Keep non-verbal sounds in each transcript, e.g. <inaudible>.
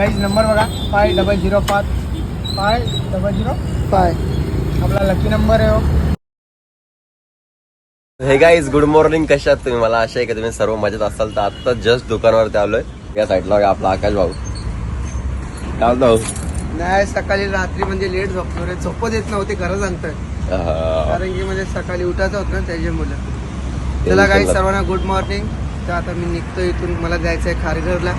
Guys number बघा. Five double zero पाच five double zero five आपला लकी नंबर आहे हो. हे गाईज गुड मॉर्निंग कशात तुम्ही? मला आशा आहे की तुम्ही सर्व मजेत असाल. तर आता जस्ट दुकानावरती आलोय. या साईडला बघा आपला आकाश भाऊ. काय भाऊ नाही सकाळी रात्री म्हणजे लेट झोपलो रे. झोपत येत नव्हती खरं सांगतोय. कारण की म्हणजे सकाळी उठायचं होतं ना त्याच्यामुळे चला काही सर्वांना गुड मॉर्निंग तर आता मी निघतो इथून. मला जायचं आहे खारघरला.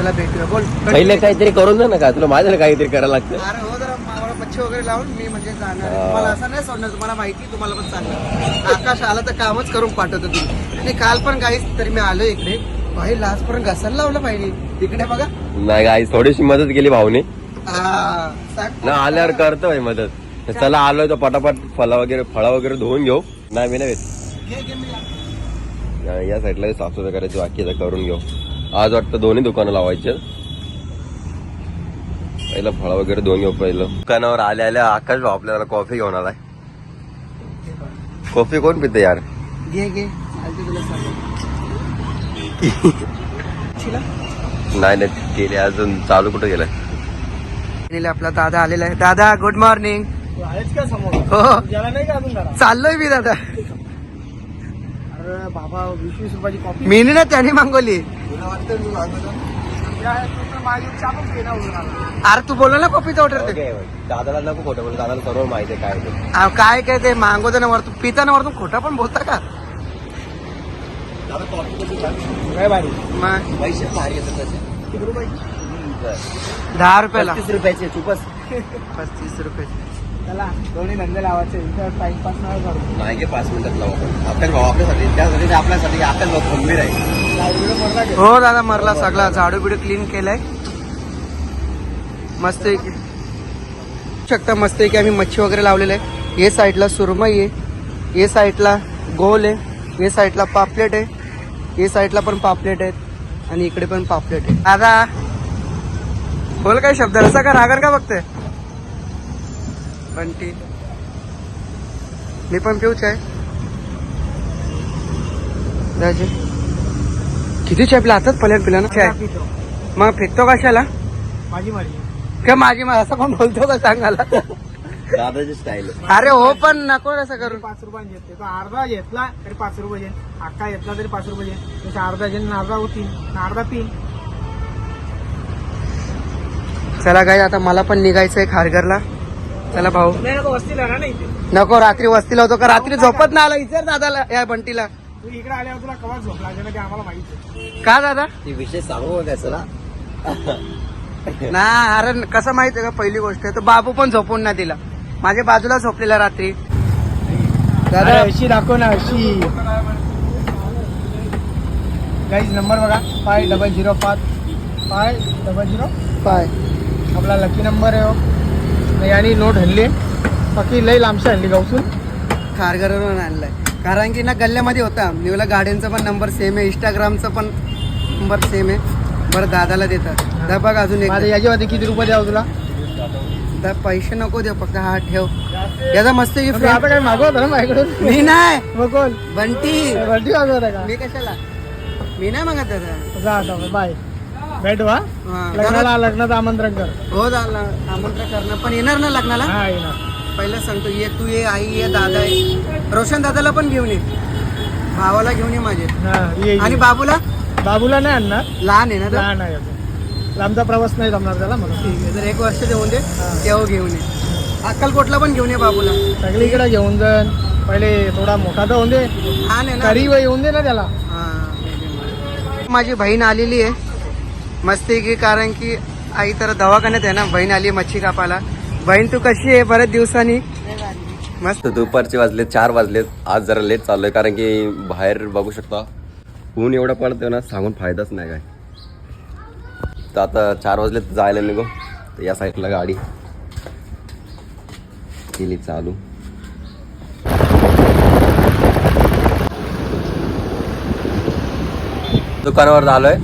चला भेटूया बोल पहिले काहीतरी करून दे ना का तुला माझ्याला काहीतरी करायला लागतं अरे हो जरा मला मच्छी वगैरे लावून मी म्हणजे जाणार. हा. तुम्हाला असं नाही सोडणार तुम्हाला माहिती तुम्हाला पण सांगणार आकाश आला तर कामच करून पाठवतो तुम्ही आणि काल पण काहीच तरी मी आलो इकडे भाई लास्ट पर्यंत घसायला लावलं पाहिजे इकडे बघा नाही गाईज थोडीशी मदत केली भाऊने हा, सांग. ना आल्यावर करतोय मदत चला आलोय तर पटापट फळं वगैरे फळं वगैरे धुवून घेऊ नाही मी नाही येत. घे, घे, मी लावतो. या- या साईडला साफसफाई करायची बाकी आहे, तर करून घेऊ आज वाटतं दोन्ही दुकानं लावायचे. पहिलं फळं वगैरे धुवून घेऊ पहिलं दुकानावर आल्या आल्या आकाश भाऊ आपल्याला कॉफी घेऊन आलाय. कॉफी कोण पिते यार? घे घे. नाही नाही गेले अजून. चालू कुठं गेलाय आपला दादा आलेला आहे. दादा गुड मॉर्निंग हो. चाललोय मी दादा. अरे बाबा वीस वीस रुपयाची कॉफी. मी ना त्याने मागवली. ना. अरे तू बोलला ना कॉफीचा ऑर्डर ते. दादाला नको खोटं बोल दादाला सर्व माहिती आहे काय ते. अहो, काय काय ते मागवतो ना वरतून पिताना वरतून खोटा पण बोलता का? काय भारी. मग पैसे भारी येतात त्याचे किती रुपये? दहा रुपयाला. पस्तीस रुपयाचे चुपच पस्तीस रुपये. चला दोन्ही धंदे लावायचे इथं टाइमपास नाही करू. नाही गे पाच मिनिटात लावू आपण. आपल्याच भाऊ आपल्यासाठी त्यासाठी आपल्यासाठी आहे. हो दादा मरला सगळा. झाडू बिडू क्लीन केलाय. मस्त आहे की शकता मस्त आहे की आम्ही मच्छी वगैरे लावलेलं आहे. हे साईडला सुरमई आहे हे साईडला गोल आहे. हे साईडला पापलेट आहे. हे साईडला पण पापलेट आहेत. आणि इकडे पण पापलेट आहे. दादा बोल काय शब्द? रसा का रागण का बघते बंटी मी पण पिऊच आहे. किती चेपला हातात पल्यान पिला ना. मग फेकतो कशाला? माझी मर्जी का माझी मा- असं पण बोलतो का सांगायला? दादाची स्टाईल अरे हो पण नको असं करू. पाच रुपयाने घेते तो अर्धा घेतला तरी पाच रुपये अक्का घेतला तरी पाच रुपये तसे अर्धा घेईन अर्धा होतील अर्धा तीन चला काय आता मला पण निघायचंय खारघरला. चला भाऊ. नाही नको वस्तीला ना इथे. नको रात्री वस्तीला होतो का? रात्री झोपत ना आला विचार दादाला या बंटीला. तू इकडे आल्यावर तुला कवा झोप लागेल? ते आम्हाला माहिती आहे. का दादा? ती विषय सांगू का कसं ना ना अरे कसं माहितीये का? पहिली गोष्ट आहे तो बाबू पण झोपून ना दिला. माझ्या बाजूला झोपलेला रात्री. दादा. अशी दाखव ना अशी. गाईज नंबर बघा. फाय डबल झिरो पाच. फाय डबल झिरो काय आपला लकी नंबर आहे याने नोट हल्ली. बाकी लई लांबशी हल्ली गावसून. खारघरवरून आणलाय. कारण की ना गल्ल्यामध्ये होता. बोला गाड्यांचा पण नंबर सेम आहे इंस्टाग्रामचा पण नंबर सेम आहे. बरं दादाला देतात. दा बघ अजून एक. माझ्या याच्यामध्ये किती रुपये द्यावं तुला? दा पैसे नको देऊ फक्त हा ठेव. याचा मस्त गिफ्ट काय मागवत ना माझ्याकडून? मी नाही. मग कोण बंटी वरती मागवत का? मी कशाला? मी नाही मागत दादा जा आता बाय. भेटू हा, लग्नाला लग्नाचं आमंत्रण कर. हो दादा आमंत्रण करणं पण येणार ना लग्नाला? हा येणार. पहिलं सांगतो ये तू ये आई ये दादा ये. रोशन दादाला पण घेऊन ये. भावाला घेऊन ये माझे. हा ये आणि. बाबूला? बाबूला नाही आणणार. लहान आहे ना तो? लहान आहे अजून. लांबचा प्रवास नाही जमणार त्याला म्हणून. ठीक आहे जर एक वर्ष देऊन दे. तेव्हा घेऊन ये. अक्कलकोटला पण घेऊन ये बाबूला. सगळीकडे घेऊन जाण पहिले थोडा मोठा तर होऊन दे. लहान आहे ना तरी व येऊन दे ना त्याला. हा. माझी बहीण आलेली आहे. मस्ती की कारण की आई तर दवाखान्यात आहे ना बहीण आली मच्छी कापाला बहीण तू कशी आहे बऱ्याच दिवसांनी? मस्त. दुपारचे वाजले चार वाजलेत. आज जरा लेट चाललोय कारण की बाहेर बघू शकता. ऊन एवढं पडतो ना सांगून फायदाच नाही काय. तर आता चार वाजलेत जायला निघो. तर या साईडला गाडी. केली चालू. दुकानावर झालोय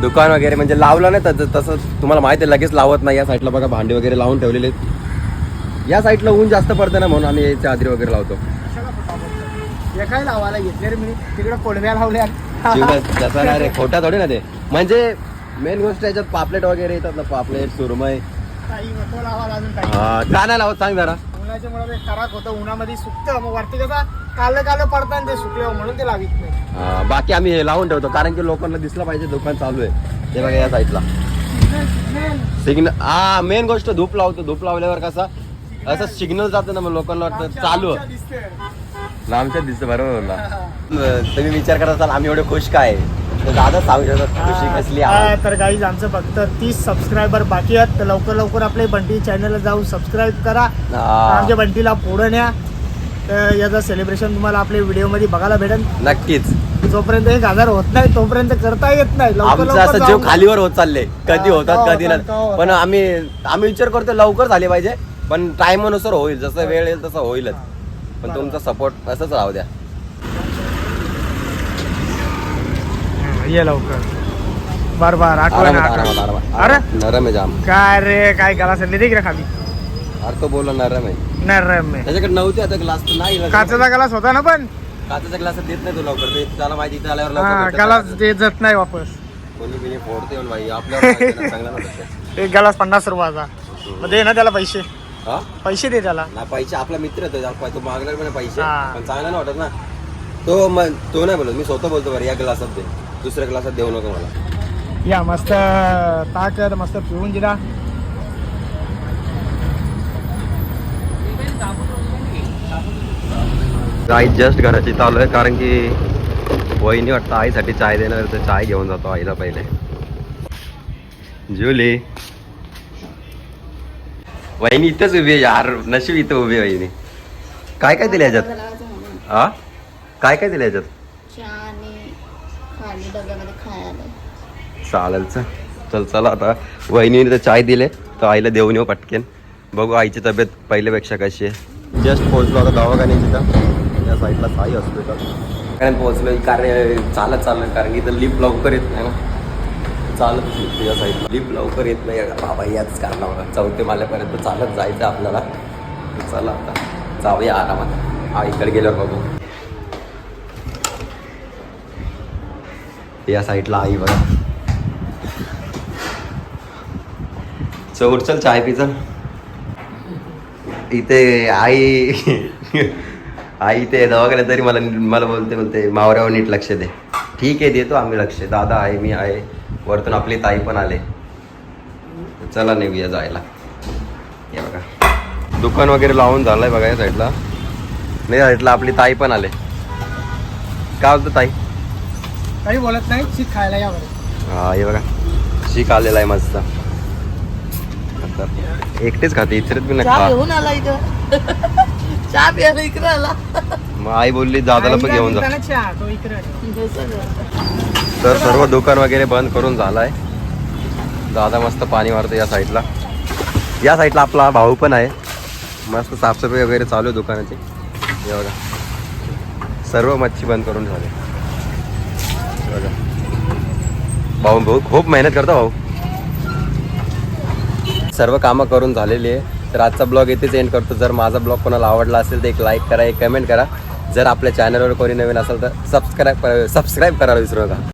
दुकान वगैरे म्हणजे लावलं नाही तसं तसं तुम्हाला माहिती आहे लगेच लावत नाही. या साईडला बघा भांडी वगैरे लावून ठेवलेले या साईडला ऊन जास्त पडतं ना म्हणून आम्ही याच्या आधी वगैरे लावतो. काय लावायला घेतले रे मी. तिकडे कोडव्या लावल्या. शिवराज, तसं नाही रे. खोटा थोडी ना ते. म्हणजे मेन गोष्ट याच्यात पापलेट वगैरे येतात ना पापलेट काही. हा का नाही लावत? सांग जरा. उन्हाच्या मुळे खराब होतं. उन्हामध्ये सुकतं. मग वरती कसं काल काल पडतं ते सुकल्यावर म्हणून ते लावित नाही. हा, बाकी आम्ही हे लावून ठेवतो. कारण की लोकांना दिसलं पाहिजे दुकान चालू आहे. ते बघा या साईडला. सिग्नल हा मेन गोष्ट धूप लावतो. धूप लावल्यावर कसा असं सिग्नल जातं ना मग लोकांना वाटतं चालू. आहे. लांबच्या दिसतं बरोबर तुम्ही विचार करत असाल आम्ही एवढे खुश काय? दादा सांगू शकतात खुशी कसली आहे तर गाईज आमचं फक्त तीस सबस्क्रायबर बाकी आहेत. तर लवकर लवकर आपले बंटी चॅनलला जाऊन सबस्क्राईब करा. आमच्या बंटीला पुढे न्या. तर याचं सेलिब्रेशन तुम्हाला आपल्या व्हिडिओमध्ये बघायला भेटेल. नक्कीच. जोपर्यंत एक हजार होत नाही तोपर्यंत करता येत नाही. आमचं असं जीव खालीवर होत चालले. कधी होतात कधी नाही. पण आम्ही आम्ही विचार करतो लवकर झाले पाहिजे. पण टाइमनुसार होईल. जसं वेळ येईल तसं होईलच. पण तुमचा सपोर्ट असंच राहू द्या. ये लवकर. बर बर आठवण आरामात, आरामात, आठवण आरामात. अरे! नरम आहे जाम. काय रे काय गाला संधी दे इकडे खाली. अरे तो बोलला नरम आहे. नाही रे मी त्याच्याकडे नव्हते आता ग्लास तर नाही काचाचा गलास होता ना पण. काचाचा ग्लास देत नाही तो लवकर. ते त्याला माहिती इथे आल्यावर हा लवकर गलास भेटतं. ते जात नाही वापस. कोणी बिनी फोडते बाई आपल्यावर माहिती आहे ना, चांगला नसतं. एक गलास पन्नास रुपयाचा. मग दे ना त्याला पैसे. हा? पैसे दे त्याला. ना पैसे आपला मित्र आहे तो, त्याला तो मागणार पण पैसे. हा. पण चांगला नाही वाटत ना. तो मग तो नाही बोलत. मी स्वतः बोलतो बरं या ग्लासात दे. दुसऱ्या ग्लासात देऊ नको मला. या मस्त ताक मस्त पिऊन जिरा आई जस्ट घराची चालू आहे कारण की वहिनी वाटतं आईसाठी चाय देणार तर चाय घेऊन जातो आईला पहिले. जुली. वहिनी इथंच उभी आहे यार. नशीब इथं उभी आहे वहिनी. काय काय दिलं याच्यात? हा काय काय दिलं याच्यात? डब्यामध्ये खायला. चालेल चल चल चला आता. वहिनीने तर चाय दिले. तर आईला देऊन येऊ पटकेन. बघू आईची तब्येत पहिल्यापेक्षा कशी आहे. जस्ट पोहोचलो आता दवाखान्यात तिथं त्या साईडला साई हॉस्पिटल कारण पोहोचलो कारण चालत चाललं कारण की इथं लिफ्ट लवकर येत नाही ना. चालत शिकतो या साईडला लिफ्ट लवकर येत नाही. बाबा याच कारणावर. चौथे माल्यापर्यंत चालत जायचं आपल्याला. चला आता. जाऊया आरामात. आईकडे गेल्यावर बघू. या साईडला आई बघा. चल चल चाय पी चल. इथे आई आई ते दवाखान्यात तरी मला मला बोलते बोलते मावऱ्यावर नीट लक्ष दे. ठीक आहे देतो आम्ही लक्ष. दादा आहे मी आहे. वरतून आपली ताई पण आले. चला निघूया जायला. या बघा. दुकान वगैरे लावून झालंय बघा या साईडला. नाही साईडला आपली ताई पण आले. काय बोलतो ताई? काही बोलत नाही शीत खायला या हा हे बघा. शीक आलेला आहे मस्त. आता एकटेच खाते इतरत बी चहा नका घेऊन आला इथं. <laughs> चहा प्यायला इकडे आला. मग आई बोलली दादाला पण घेऊन जा. चहा, तो इकडे आहे. तर सर्व दुकान वगैरे बंद करून झालाय. दादा मस्त पाणी मारतो या साईडला. या साईडला आपला भाऊ पण आहे. मस्त साफसफाई वगैरे चालू आहे दुकानाची. हे बघा. सर्व मच्छी बंद करून झाले. बघा. भाऊ भाऊ खूप मेहनत करतो भाऊ. सर्व कामं करून झालेली आहे. तर आजचा ब्लॉग इथेच एंड करतो. जर माझा ब्लॉग कोणाला आवडला असेल तर एक लाईक करा एक कमेंट करा. जर आपल्या चॅनलवर कोणी नवीन असेल तर सबस्क्राईब सबस्क्राईब करायला विसरू नका.